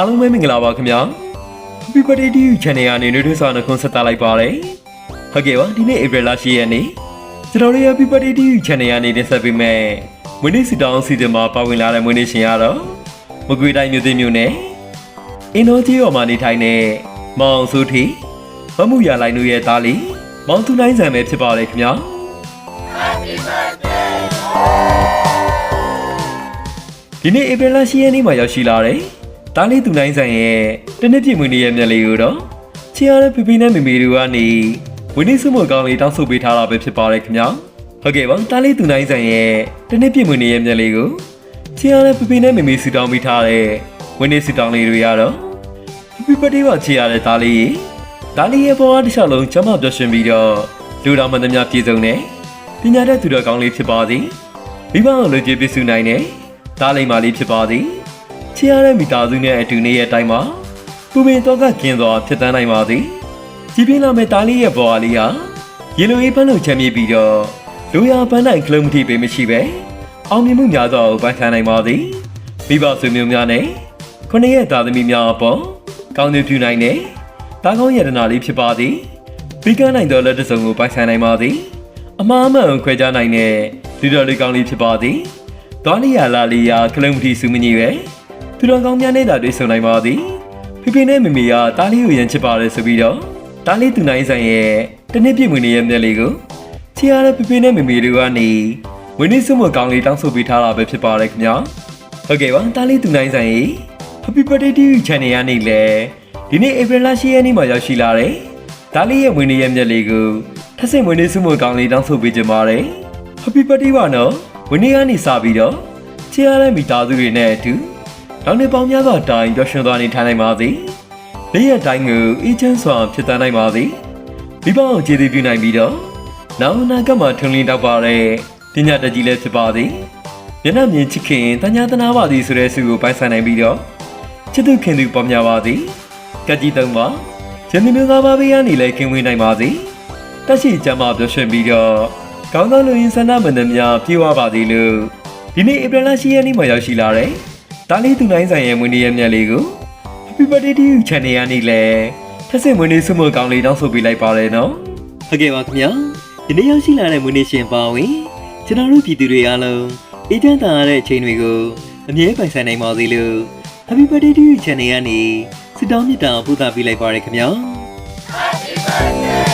အားလုံးပဲမင်္ဂလာပါခင်ဗျာ Happy Birthday to you channel ကနေနှွေးထွေးစွာနှုတ်ခွန်းဆက်သလိုက်ပါတယ်ဟုတ်ကဲ့ပါဒီနေ့ April လ10ရက်နေ့ကျွန်တော်တို့ရဲ့ Happy Birthday to you channel ကနေတင်ဆက်ပေးမယ်မွေးနေ့စီတောင်းစီစဉ်မှာပါဝင်လာတဲ့မွေးနေ့ရှင်ကတော့မကွေတိုင်းမြို့သိမ်းမြို့နယ်အင်းတော်ကြီးရော်မှာနေထိုင်တဲ့မောင်စုထီမမှုရလိုက်တို့ရဲ့သားလေးမောင်သူနိုင်ဆန်ပဲဖြစ်ပါတယ်ခင်ဗျာဒီနေ့ဧပြီလ10ရက်နေ့မှာရောက်ရှိလာတယ်။ တားလေးသူနိုင်ဆိုင်ရဲ့တနစ်ပြည့်မွေးနေ့ရဲ့မျက်လေးကိုတော့ချီရတဲ့ပြပြနဲ့မေမေတို့ကနေဝင်းနေစုမကောင်းလေးတောင်းဆိုပေးထားတာပဲဖြစ်ပါတယ်ခင်ဗျာ။ဟုတ်ကဲ့ပါတားလေးသူနိုင်ဆိုင်ရဲ့တနစ်ပြည့်မွေးနေ့ရဲ့မျက်လေးကိုချီရတဲ့ပြပြနဲ့မေမေဆူတောင်းပေးထားတဲ့ဝင်းနေဆူတောင်းလေးတွေကတော့ Happy birthday ပါချီရတဲ့တားလေးရေတားလေးရဲ့ဘဝတစ်လျှောက်လုံးကျမပျော်ရွှင်ပြီးတော့လူတော်မှန်သမျှပြည့်စုံတဲ့ပညာတတ်သူတော်ကောင်းလေးဖြစ်ပါသည်။မိဘကိုလူကြီးပြည့်စုံနိုင်တဲ့တားလိမ့်မာလေးဖြစ်ပါသည်။ ချီရတဲ့မိသားစုနဲ့အတူနေရဲ့အတိုင်းမှာပူပင်တော့ကกินစွာဖြစ်တန်းနိုင်ပါသည်။ကြည်ပြင်းလာမဲ့တားလေးရဲ့ဘဝလေးဟာရေလိုအေးပန်းလို့ချမ်းမြေ့ပြီးတော့လူရပန်းနိုင်ကလုံးမထိပေမရှိပဲအောင်မြင်မှုများစွာကိုပန်းခံနိုင်ပါသည်။မိဘဆွေမျိုးများနဲ့ခொနရဲ့သားသမီးများအပေါ်ကောင်းကျိုးပြုနိုင်တဲ့တာကောင်းရတနာလေးဖြစ်ပါသည်။ပြီးကနိုင်သောလက်တစုံကိုပိုင်ဆိုင်နိုင်ပါသည်။အမှားအမှန်ကိုခွဲခြားနိုင်တဲ့လူတော်လေးကောင်းလေးဖြစ်ပါသည်။သွားလျာလာလျာကလုံးမထိစုမညီပဲ သူတော်ကောင်းများနဲ့သာတွေ့ဆုံနိုင်ပါသည်။ဖေဖေနဲ့မေမေကတားလေးကိုရန်ချစ်ပါတယ်ဆိုပြီးတော့တားလေးသူနိုင်ဆိုင်ရဲ့တနစ်ပြည့်ဝင်နေရဲ့မျက်လေးကိုချီရတဲ့ဖေဖေနဲ့မေမေတို့ကနေဝင်းနေစုမကောင်းလေးတောင်းဆိုပေးထားတာပဲဖြစ်ပါတယ်ခင်ဗျာ။ဟုတ်ကဲ့ပါတားလေးသူနိုင်ဆိုင်ရဲ့ Happy Birthday to you channel ကနေလေဒီနေ့ April 10ရက်နေ့မှာရောက်ရှိလာတယ်။ဒါလေးရဲ့ဝင်နေရဲ့မျက်လေးကိုထပ်ဆင့်ဝင်နေစုမကောင်းလေးတောင်းဆိုပေးကြပါတယ်။ Happy Birthday ပါနော်။ဝင်နေကနေစပြီးတော့ချီရတဲ့မိသားစုတွေနဲ့အတူ နောက်နေ့ပေါင်းများစွာတိုင်ပျော်ရွှင်သွားနေထိုင်နိုင်ပါစေ။နေ့ရက်တိုင်းကိုအေးချမ်းစွာဖြစ်တန်းနိုင်ပါစေ။မိဘအောင်ကျေးဇူးပြုနိုင်ပြီးတော့နောက်အနာဂတ်မှာထွန်းလင်းတောက်ပါတဲ့ပညာတတ်ကြီးလည်းဖြစ်ပါစေ။မျက်နှာမြင်ချစ်ခင်တညာတနာပါသည်ဆိုတဲ့ဆုကိုပိုင်ဆိုင်နိုင်ပြီးတော့ချစ်သူခင်သူပေါ်များပါသည်။ကကြီးတုံးပါရန်သူမျိုးသားပါဘေးကနေလည်းခင်ဝင်နိုင်ပါစေ။တက်ရှိကြမှာပျော်ရွှင်ပြီးတော့ကောင်းသောလူရင်းဆန္ဒမန္တများပြေဝပါသည်လို့ဒီနေ့ဧပြီလ10ရက်နေ့မှာရောက်ရှိလာတဲ့ ဒါလေးသူနိုင်ဆိုင်ရဲ့မွေးနေ့ရက်မြတ်လေးကို Happy Birthday to you Channel ရနေ့လဲထပ်ဆင့်မွေးနေ့ဆုမကောင်းလေးတောင်းဆိုပေးလိုက်ပါတယ်နော်ဟုတ်ကဲ့ပါခင်ဗျာဒီနေ့ရောက်ရှိလာတဲ့မွေးနေ့ရှင်ပါဝင်ကျွန်တော်တို့ပြည်သူတွေအားလုံးအေးချမ်းသာရတဲ့အချိန်တွေကိုအမြဲပိုင်ဆိုင်နိုင်ပါစေလို့ Happy Birthday to you Channel ရနေ့ဆုတောင်းမေတ္တာပို့သပေးလိုက်ပါရခင်ဗျာ Happy Birthday